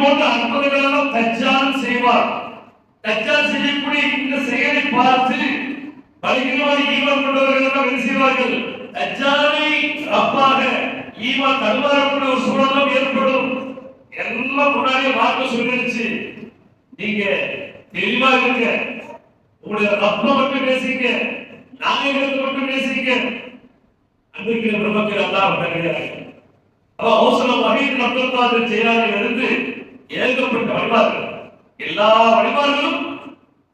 போன்ற அற்புதங்களெல்லாம் எல்லாம் செய்வார். தஜ்ஜால் செய்யக்கூடிய இந்த செயலை பார்த்து பலிகிறவாறு ஈமான் கொண்டவர்கள் என்ன செய்வார்கள்? தஜ்ஜாலை ரப்பாக ஈமான் தருவாரக்கூடிய ஒரு சூழலும் ஏற்படும். எல்லாம் முன்னாடியே மார்க்க சொல்லிருச்சு. நீங்க தெளிவா இருக்க உங்களுடைய ரப்ப மட்டும் பேசிங்க. நாயகத்தை மட்டும் பேசிங்க. அன்றைக்கு பிரபத்தில் அல்லாஹ் கிடையாது அப்ப அவசரம் வகையில் அப்துல் ஜெயலலிதா இருந்து ஏகப்பட்ட வழிபாடுகள். எல்லா வழிபாடுகளும்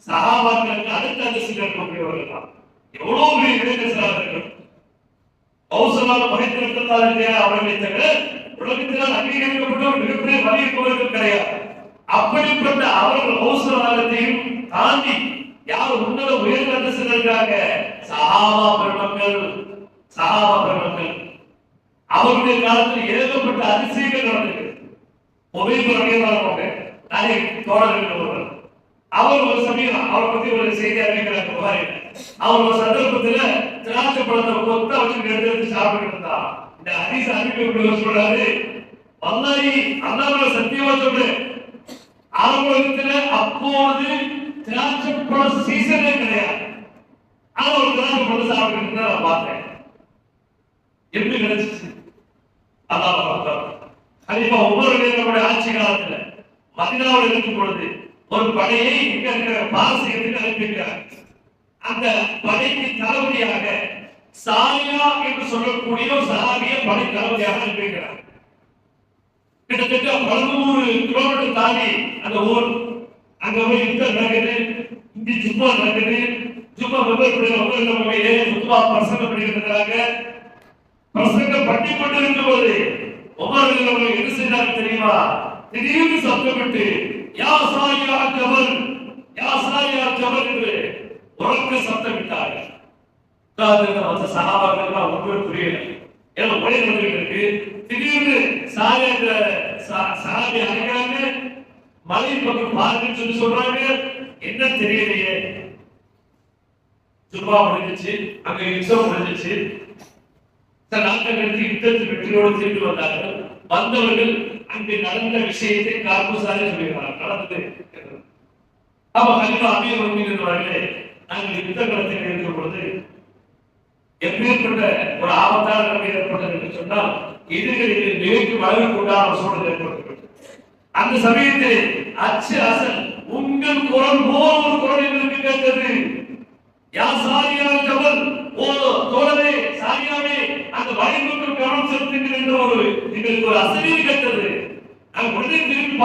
சகாபாக்களுக்கு அடுத்த அந்தஸ்தில் இருக்கக்கூடியவர்கள் தான். எவ்வளவு பெரிய இளைஞர்களாக கௌசலான இல்லையா? அவர்களை தவிர உலகத்தினால் அங்கீகரிக்கப்பட்ட மிகப்பெரிய வலிய கோவில்கள் கிடையாது. அப்படிப்பட்ட அவர்கள் கௌசலாலத்தையும் தாண்டி யார் உன்னத உயர்ந்த அந்தஸ்தில் இருக்காங்க? சகாபா பெருமக்கள் சகாபா பெருமக்கள். அவருடைய காலத்தில் ஏகப்பட்ட அதிசயங்கள் நடந்தது உபயோகம் நிறைய தோழர்கள் ஒருவர் அவர் ஒரு சமயம் அவரை பத்தி ஒரு செய்தி அறிவிக்கிறார் புகாரி அவர் ஒரு சந்தர்ப்பத்துல திராட்சை பழத்தை கொத்த வச்சு எடுத்து எடுத்து சாப்பிட்டு இருந்தா இந்த ஹதீஸ் அறிவிக்கக்கூடியவர் சொல்றாரு? வல்லாஹி அல்லாஹ்வுடைய சத்தியமா சொல்றேன் ஆரம்பத்துல அப்போது திராட்சை பழ சீசனே கிடையாது. ஆனா ஒரு திராட்சை பழம் சாப்பிட்டு நான் பார்த்தேன். எப்படி கிடைச்சிச்சு? அல்லாஹ் கலிபா கலிஃபா உமர் நம்முடைய ஆட்சி காலத்துல மதினாவில் இருக்கும் பொழுது ஒரு படையை இங்க இருக்கிற பாரசீகத்துக்கு அனுப்பியிருக்கிறார் அந்த படைக்கு தளபதியாக சாயா என்று சொல்லக்கூடிய ஒரு சஹாபிய படை தளபதியாக அனுப்பியிருக்கிறார் கிட்டத்தட்ட பதினூறு கிலோமீட்டர் தாண்டி அந்த ஊர் அங்க போய் யுத்தம் நடக்குது இங்க ஜும்மா நடக்குது ஜும்மா வெவ்வேறு சுத்தமா பிரசங்கம் பண்ணிட்டு இருக்கிறாங்க பிரசங்கம் பண்ணி கொண்டு இருக்கும்போது உமர் அவர்கள் என்ன செய்தார் தெரியுமா? திடீர்னு சத்தமிட்டு யா சாரியா ஜபல் யா சாரியா ஜபல் என்று உறக்க சத்தமிட்டார்கள் அந்த சகாபாக்கள் ஒன்றுமே புரியல. ஏன்னா ஒரே வந்துகிட்டு இருக்கு. திடீர்னு சாரியா இந்த சா- சாரி அழைக்கிறாங்க. மலை பக்கம் பாருங்கன்னு சொல்லி சொல்றாங்க. என்ன தெரியலையே. சும்மா முடிஞ்சிச்சு. அங்க யுத்தம் முடிஞ்சிச்சு. சில நாட்கள் கழித்து யுத்தத்தில் வெற்றியோடு திரும்பி வந்தார்கள். வந்தவர்கள் அங்கு நடந்த விஷயத்தை கார்புசாரி சொல்லுகிறார் நடந்தது. அப்ப கண்டிப்பா அமீர் வருகிறவர்களே நாங்கள் யுத்த களத்தில் இருக்கும் பொழுது எப்பேற்பட்ட ஒரு ஆபத்தான நிலைமை ஏற்பட்டது என்று சொன்னால் எதிரிகளுக்கு நிலைக்கு வழங்கக்கூடாத ஒரு சூழல் ஏற்பட்டது அந்த சமயத்தில் அச்சு அசன் உங்கள் குரல் போல் ஒரு குரல் எங்களுக்கு கேட்டது. யா சாரியான ஜபல்? ஓ தோழரே சாரியாவே அந்த வழிமுறை கவனம் செலுத்துங்கள் என்ற ஒரு எங்களுக்கு ஒரு அசரீர் கேட்டது நாங்கள் உடனே திரும்பி